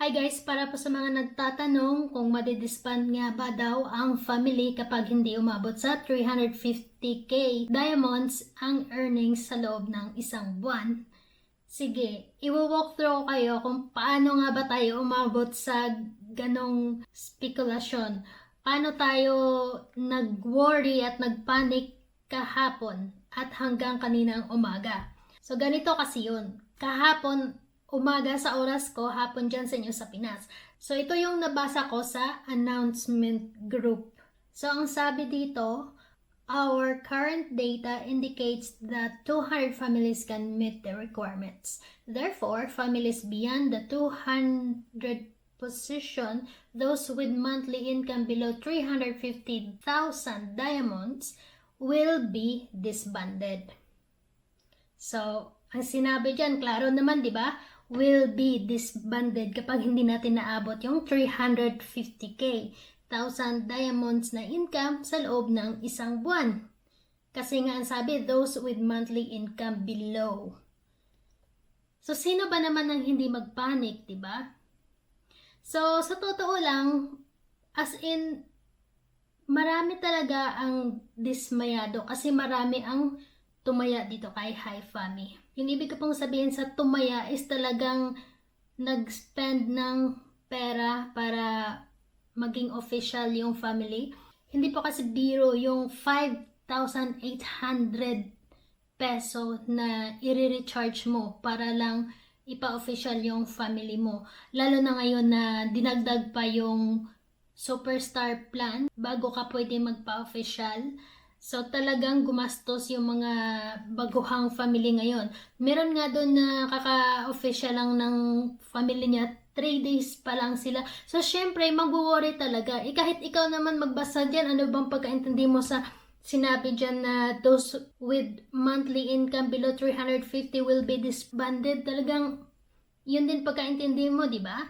Hi guys, para po sa mga nagtatanong kung madidisband nga ba daw ang family kapag hindi umabot sa 350k diamonds ang earnings sa loob ng isang buwan. Sige, i-walk through ko kayo kung paano nga ba tayo umabot sa ganong spekulasyon. Paano tayo nag-worry at nag-panic kahapon at hanggang kaninang umaga. So ganito kasi yun. Kahapon umaga sa oras ko, hapon dyan sa inyo sa Pinas. So, ito yung nabasa ko sa announcement group. So, ang sabi dito, our current data indicates that 200 families can meet the requirements. Therefore, families beyond the 200 position, those with monthly income below 350,000 diamonds, will be disbanded. So, ang sinabi dyan, klaro naman, di ba? Will be disbanded kapag hindi natin naabot yung 350k thousand diamonds na income sa loob ng isang buwan. Kasi nga ang sabi, those with monthly income below. So, sino ba naman ang hindi magpanic, di ba? So, sa totoo lang, as in, marami talaga ang dismayado kasi marami ang tumaya dito kay High Fami. Yung ibig ko pong sabihin sa tumaya is talagang nag-spend ng pera para maging official yung family. Hindi po kasi biro yung 5,800 peso na i-recharge mo para lang ipa-official yung family mo. Lalo na ngayon na dinagdag pa yung superstar plan bago ka pwede magpa-official. So talagang gumastos yung mga baguhang family ngayon. Meron nga doon na kaka-official lang ng family niya, 3 days pa lang sila. So syempre, mag-worry talaga. Eh, kahit ikaw naman magbasa dyan, ano bang pagkaintindi mo sa sinabi dyan na those with monthly income below 350 will be disbanded. Talagang yun din pagkaintindi mo, di ba?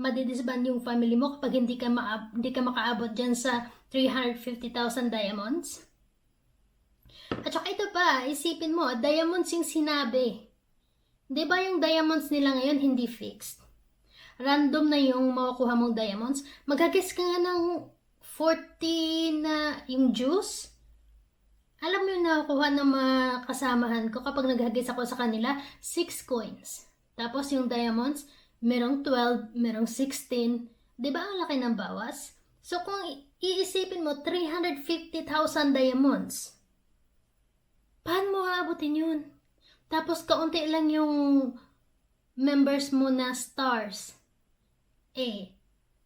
Madidisband yung family mo kapag hindi ka, ma- hindi ka makaabot dyan sa 350,000 diamonds. At saka ito pa, isipin mo, diamonds yung sinabi. Di ba yung diamonds nila ngayon hindi fixed? Random na yung makukuha mong diamonds. Magagas ka nga ng 40 na yung juice. Alam mo yung nakukuha ng mga kasamahan ko kapag naghagis ako sa kanila, 6 coins. Tapos yung diamonds, merong 12, merong 16. Di ba ang laki ng bawas? So kung iisipin mo, 350,000 diamonds. Paano mo aabutin yun? Tapos kaunti lang yung members mo na stars. Eh,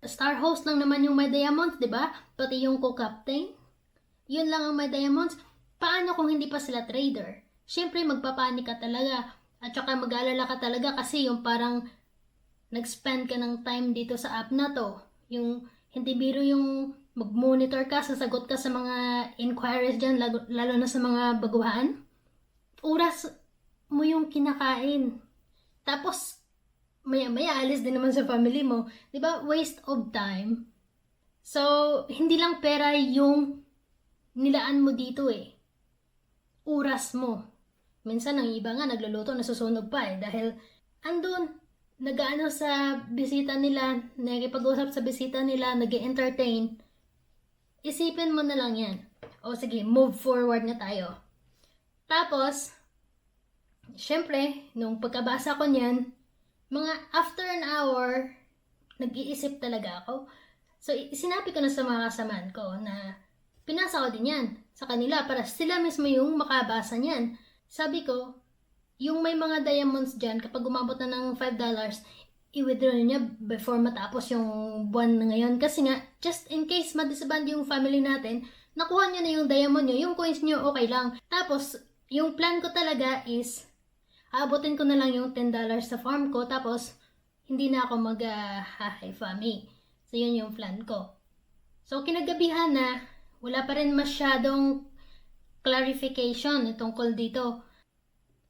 star host lang naman yung may diamonds, di ba? Pati yung co-captain. Yun lang ang may diamonds. Paano kung hindi pa sila trader? Siyempre, magpapanik ka talaga. At saka mag-alala ka talaga kasi yung parang nag-spend ka ng time dito sa app na to. Yung hindi biro yung mag-monitor ka, sasagot ka sa mga inquiries dyan, lalo, lalo na sa mga baguhan. Oras mo yung kinakain. Tapos, maya-maya, alis din naman sa family mo. Ba? Waste of time. So, hindi lang pera yung nilaan mo dito eh. Oras mo. Minsan, ang iba nga, nagluluto, nasusunog pa eh. Dahil, andun, nagaano sa bisita nila, nakikipag-usap sa bisita nila, nag entertain Isipin mo na lang yan. O sige, move forward na tayo. Tapos, syempre, nung pagkabasa ko niyan, mga after an hour, nag-iisip talaga ako. So, sinabi ko na sa mga kasamaan ko na pinasa ko din yan sa kanila para sila mismo yung makabasa niyan. Sabi ko, yung may mga diamonds dyan, kapag umabot na ng $5, i-withdraw niya before matapos yung buwan ngayon. Kasi nga, just in case madisband yung family natin, nakuha niya na yung diamond niyo, yung coins niyo, okay lang. Tapos, yung plan ko talaga is, aabotin ko na lang yung $10 sa farm ko, tapos, hindi na ako mag-hahay family. So, yun yung plan ko. So, kinagabihan na, wala pa rin masyadong clarification tungkol dito.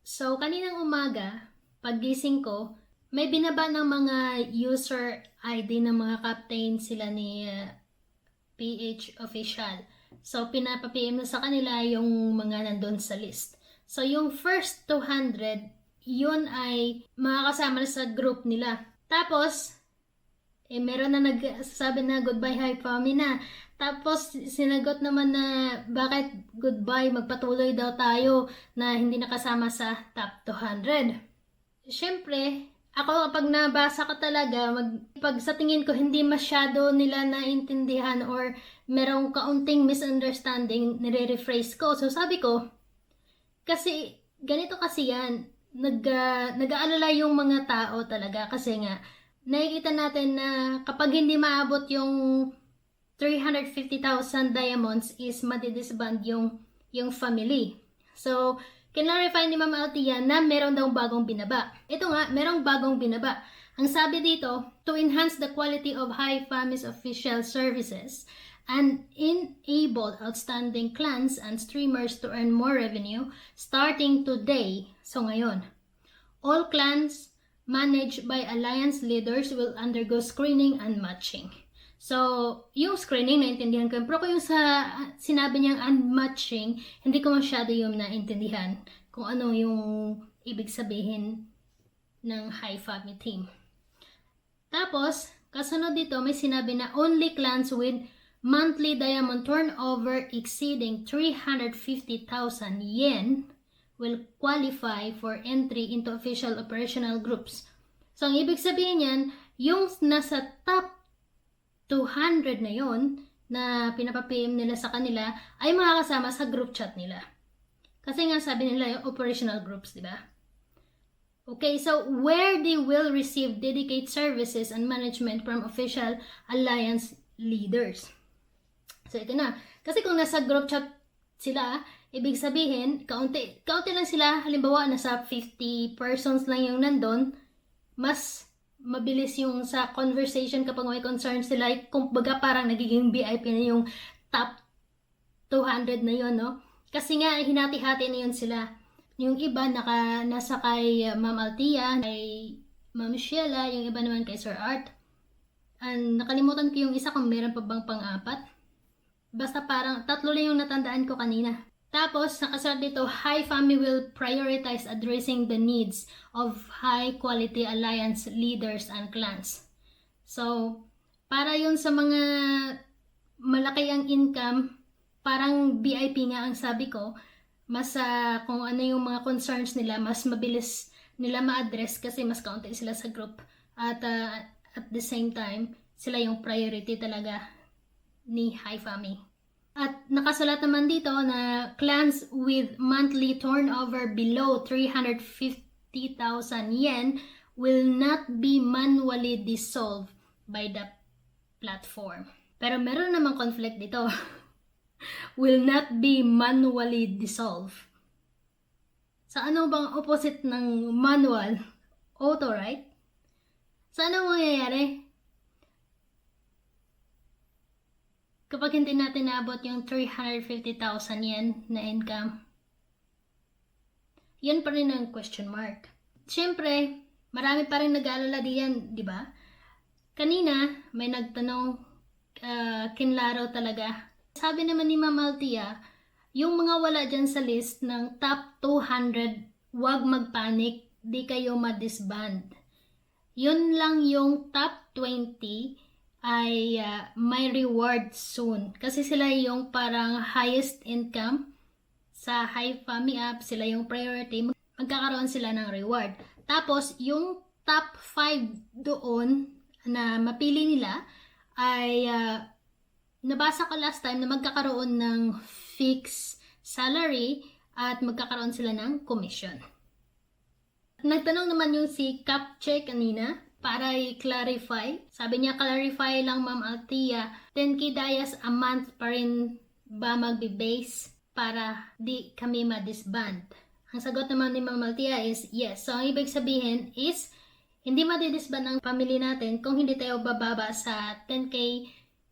So, kaninang umaga, paggising ko, may binaba ng mga user ID ng mga captain sila ni uh, PH official. So, pinapa-PM na sa kanila yung mga nandun sa list. So, yung first 200, yun ay makakasama na sa group nila. Tapos, Eh, meron na nagsasabi na goodbye hi family na. Tapos, sinagot naman na bakit goodbye, magpatuloy daw tayo na hindi nakasama sa top 200. Siyempre, ako kapag nabasa ko talaga, mag, pag sa tingin ko hindi masyado nila naintindihan or merong kaunting misunderstanding, nire-rephrase ko. So sabi ko, kasi ganito kasi yan, nag, ah, nag-aalala yung mga tao talaga kasi nga, nakikita natin na kapag hindi maabot yung 350,000 diamonds is madidisband yung, yung family. So, kinlarify ni Ma'am Altia na meron daw bagong binaba. Ito nga, merong bagong binaba. Ang sabi dito, to enhance the quality of High Family's official services and enable outstanding clans and streamers to earn more revenue starting today. So ngayon, all clans managed by alliance leaders will undergo screening and matching. So, yung screening, naintindihan ko. yun. Pero yung sa sinabi niyang unmatching, hindi ko masyado yung naintindihan kung ano yung ibig sabihin ng high family team. Tapos, kasunod dito, may sinabi na only clans with monthly diamond turnover exceeding 350,000 yen will qualify for entry into official operational groups. So, ang ibig sabihin yan, yung nasa top 200 na yon na pinapa-PM nila sa kanila ay makakasama sa group chat nila. Kasi nga sabi nila yung operational groups, di ba? Okay, so where they will receive dedicated services and management from official alliance leaders. So ito na. Kasi kung nasa group chat sila, ibig sabihin, kaunti, kaunti lang sila, halimbawa nasa 50 persons lang yung nandun, mas mabilis yung sa conversation kapag may concern sila, kung baga parang nagiging VIP na yung top 200 na yon no? Kasi nga, hinati-hati na yun sila. Yung iba, naka, nasa kay uh, Ma'am Altia, kay Ma'am Sheila, yung iba naman kay Sir Art. And nakalimutan ko yung isa kung meron pa bang pang-apat. Basta parang tatlo lang yung natandaan ko kanina. Tapos, nakasalat dito, High Family will prioritize addressing the needs of high-quality alliance leaders and clans. So, para yun sa mga malaki ang income, parang VIP nga ang sabi ko, mas ah, kung ano yung mga concerns nila, mas mabilis nila ma-address kasi mas kaunti sila sa group. At ah, at the same time, sila yung priority talaga ni High Family. At nakasulat naman dito na clans with monthly turnover below 350,000 yen will not be manually dissolved by the platform. Pero meron namang conflict dito. will not be manually dissolved. Sa ano bang opposite ng manual? Auto, right? Sa ano mangyayari? Kapag hindi natin naabot yung 350,000 yen na income, yan pa rin ang question mark. Siyempre, marami pa rin nag-aalala diyan, di ba? Kanina, may nagtanong, uh, kinlaro talaga. Sabi naman ni Ma'am Altia, yung mga wala dyan sa list ng top 200, wag magpanik, di kayo ma-disband. Yun lang yung top 20 ay uh, may reward soon. Kasi sila yung parang highest income sa high family app, sila yung priority, magkakaroon sila ng reward. Tapos, yung top 5 doon na mapili nila ay uh, nabasa ko last time na magkakaroon ng fixed salary at magkakaroon sila ng commission. Nagtanong naman yung si Capche kanina para i-clarify. Sabi niya, clarify lang Ma'am Altia, 10k dayas a month pa rin ba magbe-base para di kami ma-disband? Ang sagot naman ni Ma'am Altia is yes. So, ang ibig sabihin is, hindi madidisband ang family natin kung hindi tayo bababa sa 10k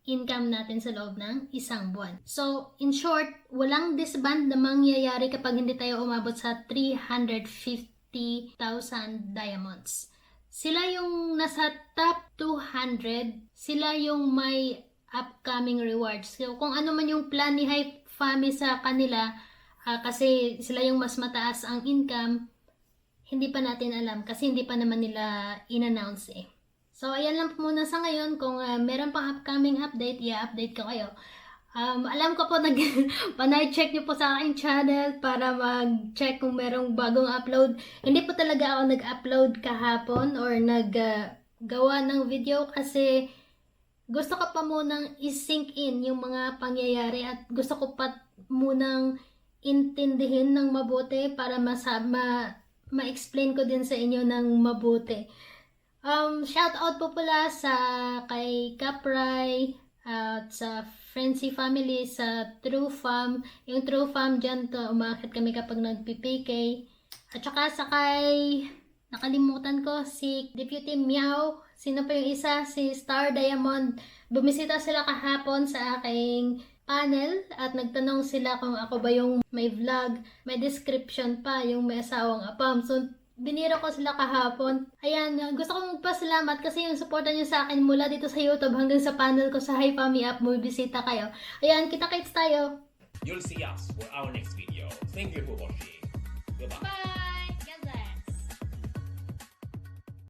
income natin sa loob ng isang buwan. So, in short, walang disband na mangyayari kapag hindi tayo umabot sa 350 50,000 diamonds. Sila yung nasa top 200, sila yung may upcoming rewards. So, kung ano man yung plan ni High Family sa kanila, uh, kasi sila yung mas mataas ang income, hindi pa natin alam kasi hindi pa naman nila in-announce eh. So, ayan lang po muna sa ngayon. Kung ah, meron pang upcoming update, i-update ko kayo. Um, alam ko po, nag panay-check niyo po sa aking channel para mag-check kung merong bagong upload. Hindi po talaga ako nag-upload kahapon or nag-gawa ng video kasi gusto ko pa munang i-sink in yung mga pangyayari at gusto ko pa munang intindihin ng mabuti para masa ma ma-explain ko din sa inyo ng mabuti. Um, shout out po pala sa kay Capray at sa Frenzy Family sa True Farm. Yung True Farm dyan to, umakit kami kapag nagpi-PK. At saka sa kay, nakalimutan ko, si Deputy Meow. Sino pa yung isa? Si Star Diamond. Bumisita sila kahapon sa aking panel at nagtanong sila kung ako ba yung may vlog. May description pa yung may asawang apam. So, biniro ko sila kahapon. Ayan, gusto kong magpasalamat kasi yung suporta niyo sa akin mula dito sa YouTube hanggang sa panel ko sa Hi Fami app. Bumibisita kayo. Ayan, kita-kits tayo. You'll see us for our next video. Thank you for watching. Goodbye.